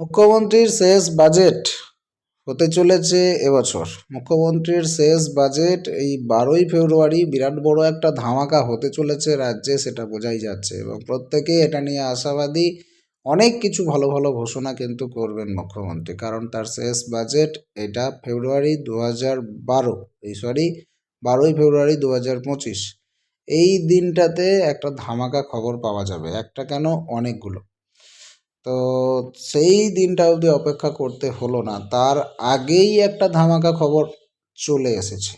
মুখ্যমন্ত্রীর শেষ বাজেট হতে চলেছে এবছর। মুখ্যমন্ত্রীর শেষ বাজেট এই বারোই ফেব্রুয়ারি বিরাট বড় একটা ধামাকা হতে চলেছে রাজ্যে, সেটা বোঝাই যাচ্ছে এবং প্রত্যেকেই এটা নিয়ে আশাবাদী অনেক কিছু ভালো ভালো ঘোষণা কিন্তু করবেন মুখ্যমন্ত্রী, কারণ তার শেষ বাজেট এটা ফেব্রুয়ারি দু হাজার বারো, এই সরি, বারোই ফেব্রুয়ারি দু হাজার পঁচিশ। এই দিনটাতে একটা ধামাকা খবর পাওয়া যাবে, একটা কেন অনেকগুলো। তো সেই দিনটা অবধি অপেক্ষা করতে হলো না। তার আগেই একটা ধামাকা খবর চলে এসেছে।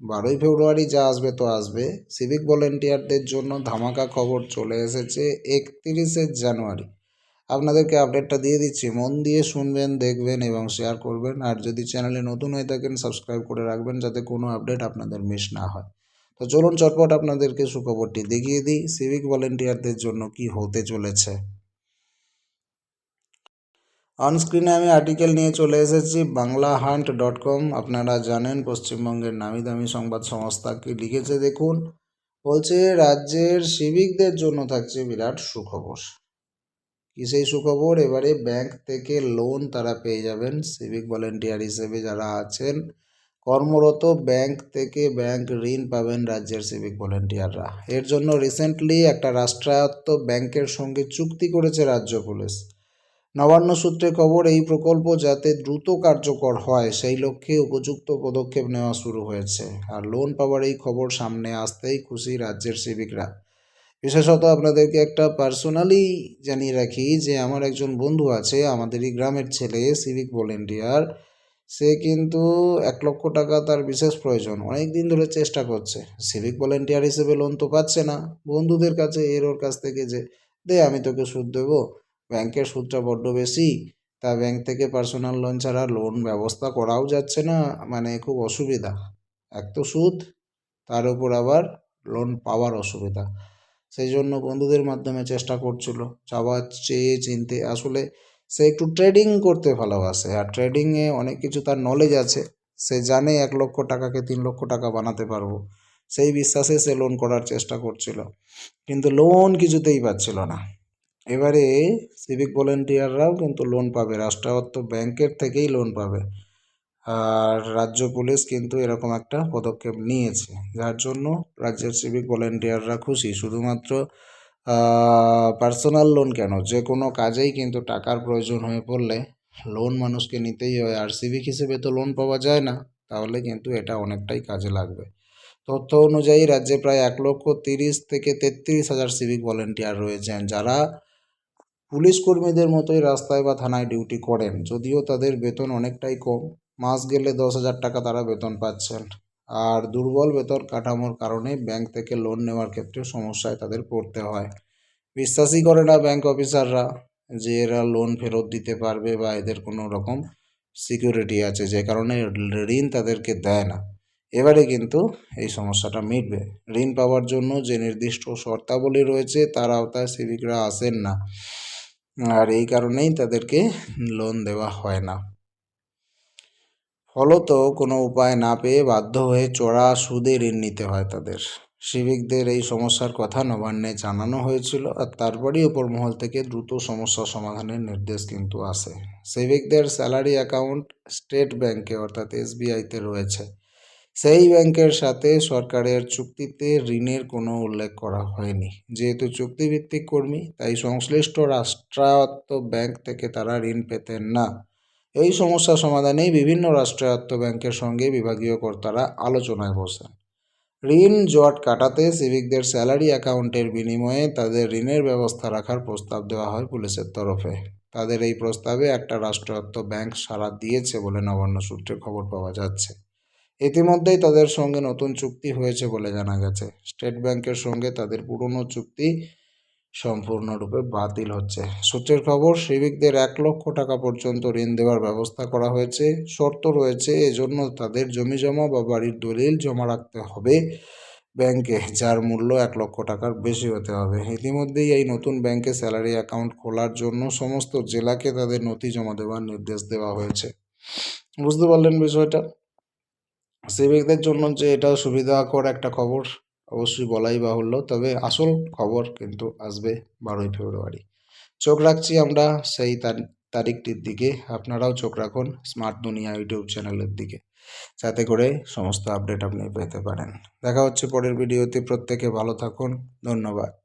বারোই ফেব্রুয়ারি যা আসবে তো আসবে। সিভিক ভলেন্টিয়ারদের জন্য ধামাকা খবর চলে এসেছে একত্রিশে জানুয়ারি। আপনাদেরকে আপডেটটা দিয়ে দিচ্ছি। মন দিয়ে শুনবেন, দেখবেন এবং শেয়ার করবেন। আর যদি চ্যানেলে নতুন হয়ে থাকেন সাবস্ক্রাইব করে রাখবেন যাতে কোনো আপডেট আপনাদের মিস না হয়। তো চলুন চটপট আপনাদেরকে সুখবরটি দেখিয়ে দিই। সিভিক ভলেন্টিয়ারদের জন্য কি হতে চলেছে। অনস্ক্রিনে আমি আর্টিকেল নিয়ে চলে এসেছি বাংলা হান্ট ডট কম আপনারা জানেন, পশ্চিমবঙ্গের নামি দামি সংবাদ সংস্থা কি লিখেছে, দেখুন। বলছে, রাজ্যের সিভিকদের জন্য থাকছে বিরাট সুখবর। কি সেই সুখবর? এবারে ব্যাংক থেকে লোন তারা পেয়ে যাবেন সিভিক ভলেন্টিয়ার হিসেবে যারা আছেন। কর্মরত ব্যাংক থেকে ব্যাংক ঋণ পাবেন রাজ্যের সিভিক ভলেন্টিয়াররা এর জন্য রিসেন্টলি একটা রাষ্ট্রায়ত্ত ব্যাংকের সঙ্গে চুক্তি করেছে রাজ্য পুলিশ। নবান্ন সূত্রে খবর, এই প্রকল্প যাতে দ্রুত কার্যকর হয়, সেই লক্ষ্যে উপযুক্ত পদক্ষেপ নেওয়া শুরু হয়েছে। আর লোন পাওয়ার এই খবর সামনে আসতেই খুশি রাজ্যের সিভিকরা বিশেষত আপনাদেরকে একটা পার্সোনালি জানিয়ে রাখি যে, আমার একজন বন্ধু আছে, আমাদেরই গ্রামের ছেলে সিভিক ভলেন্টিয়ার সে কিন্তু এক লক্ষ টাকা তার বিশেষ প্রয়োজন। অনেক দিন ধরে চেষ্টা করছে। সিভিক ভলেন্টিয়ার হিসেবে লোন তো পাচ্ছে না। বন্ধুদের কাছে এর ওর কাছ থেকে যে, দে, আমি তোকে সুদ দেবো। ব্যাংকের সুদটা বড্ড বেশি। তা ব্যাংক থেকে পার্সোনাল লোন ছাড়া লোন ব্যবস্থা করাও যাচ্ছে না মানে খুব অসুবিধা। এক তো সুদ, তার উপর আবার লোন পাওয়ার অসুবিধা। সেই জন্য বন্ধুদের মাধ্যমে চেষ্টা করছিল, চাওয়া চেয়ে চিনতে। আসলে সে একটু ট্রেডিং করতে ভালোবাসে, আর ট্রেডিংয়ে অনেক কিছু তার নলেজ আছে। সে জানে এক লক্ষ টাকাকে তিন লক্ষ টাকা বানাতে পারব। সেই বিশ্বাসে সে লোন করার চেষ্টা করছিল, কিন্তু লোন কিছুতেই পাচ্ছিল না। এবারে সিভিক ভলেন্টিয়াররাও কিন্তু লোন পাবে। রাষ্ট্রায়ত্ত ব্যাংকের থেকেই লোন পাবে। আর রাজ্য পুলিশ কিন্তু এরকম একটা পদক্ষেপ নিয়েছে। যার জন্য রাজ্যের সিভিক ভলেন্টিয়াররা খুশি। শুধুমাত্র পার্সোনাল লোন কেন? যে কোনো কাজেই কিন্তু টাকার প্রয়োজন হয়ে পড়লে লোন মানুষকে নিতেই হয়। আর সিভিক হিসেবে তো লোন পাওয়া যায় না। তাহলে কিন্তু এটা অনেকটাই কাজে লাগবে। তথ্য অনুযায়ী রাজ্যে প্রায় এক লক্ষ তিরিশ থেকে তেত্রিশ হাজার সিভিক ভলেন্টিয়ার রয়েছেন। যারা পুলিশ কর্মীদের মতোই রাস্তায় বা থানায় ডিউটি করেন, যদিও তাদের বেতন অনেকটাই কম। মাস গেলে দশ হাজার টাকা তারা বেতন পাচ্ছেন। আর দুর্বল বেতন কাঠামোর কারণে ব্যাংক থেকে লোন নেওয়ার ক্ষেত্রে সমস্যায় তাদের পড়তে হয়। বিশ্বাসই করে না ব্যাংক অফিসাররা যে এরা লোন ফেরত দিতে পারবে বা এদের কোনো রকম সিকিউরিটি আছে, যে কারণে ঋণ তাদেরকে দেয় না। এবারে কিন্তু এই সমস্যাটা মিটবে। ঋণ পাওয়ার জন্য যে নির্দিষ্ট শর্তাবলী রয়েছে, তার আওতায় সিভিকরা আসেন না। আর এই কারণেই তাদেরকে লোন দেওয়া হয় না। ফলত কোনো উপায় না পেয়ে বাধ্য হয়ে চড়া সুদে ঋণ নিতে হয় তাদের। সিভিকদের এই সমস্যার কথা নবান্নে জানানো হয়েছিল আর তারপরেই ওপর মহল থেকে দ্রুত সমস্যা সমাধানের নির্দেশ কিন্তু আসে। সিভিকদের স্যালারি অ্যাকাউন্ট স্টেট ব্যাংকে অর্থাৎ এসবিআইতে রয়েছে। সেই ব্যাংকের সাথে সরকারের চুক্তিতে ঋণের কোনো উল্লেখ করা হয়নি। যেহেতু চুক্তিভিত্তিক কর্মী, তাই সংশ্লিষ্ট রাষ্ট্রায়ত্ত ব্যাংক থেকে তারা ঋণ পেতেন না। এই সমস্যা সমাধানেই বিভিন্ন রাষ্ট্রায়ত্ত ব্যাংকের সঙ্গে বিভাগীয় কর্তারা আলোচনায় বসেন। ঋণ জট কাটাতে সিভিকদের স্যালারি অ্যাকাউন্টের বিনিময়ে তাদের ঋণের ব্যবস্থা রাখার প্রস্তাব দেওয়া হয় পুলিশের তরফে। তাদের এই প্রস্তাবে একটা রাষ্ট্রায়ত্ত ব্যাংক সাড়া দিয়েছে বলে নবান্ন সূত্রে খবর পাওয়া যাচ্ছে। ইতিমধ্যেই তাদের সঙ্গে নতুন চুক্তি হয়েছে বলে জানা গেছে। স্টেট ব্যাংকের সঙ্গে তাদের পুরনো চুক্তি সম্পূর্ণরূপে বাতিল হচ্ছে। সূত্রের খবর, সিভিকদের এক লক্ষ টাকা পর্যন্ত ঋণ দেওয়ার ব্যবস্থা করা হয়েছে। শর্ত রয়েছে, এজন্য তাদের জমি জমা বা বাড়ির দলিল জমা রাখতে হবে ব্যাংকে, যার মূল্য এক লক্ষ টাকার বেশি হতে হবে। ইতিমধ্যেই এই নতুন ব্যাংকে স্যালারি অ্যাকাউন্ট খোলার জন্য সমস্ত জেলাকে তাদের নথি জমা দেওয়ার নির্দেশ দেওয়া হয়েছে। বুঝতে পারলেন বিষয়টা? সিভিকদের জন্য যে এটা সুবিধাকর একটা খবর, অবশ্যই বলাই বাহুল্য। তবে আসল খবর কিন্তু আসবে বারোই ফেব্রুয়ারি। চোখ রাখছি আমরা সেই তার, তারিখটির দিকে। আপনারাও চোখ রাখুন স্মার্ট দুনিয়া ইউটিউব চ্যানেলের দিকে। যাতে করে সমস্ত আপডেট আপনি পেতে পারেন। দেখা হচ্ছে পরের ভিডিওতে। প্রত্যেকে ভালো থাকুন। ধন্যবাদ।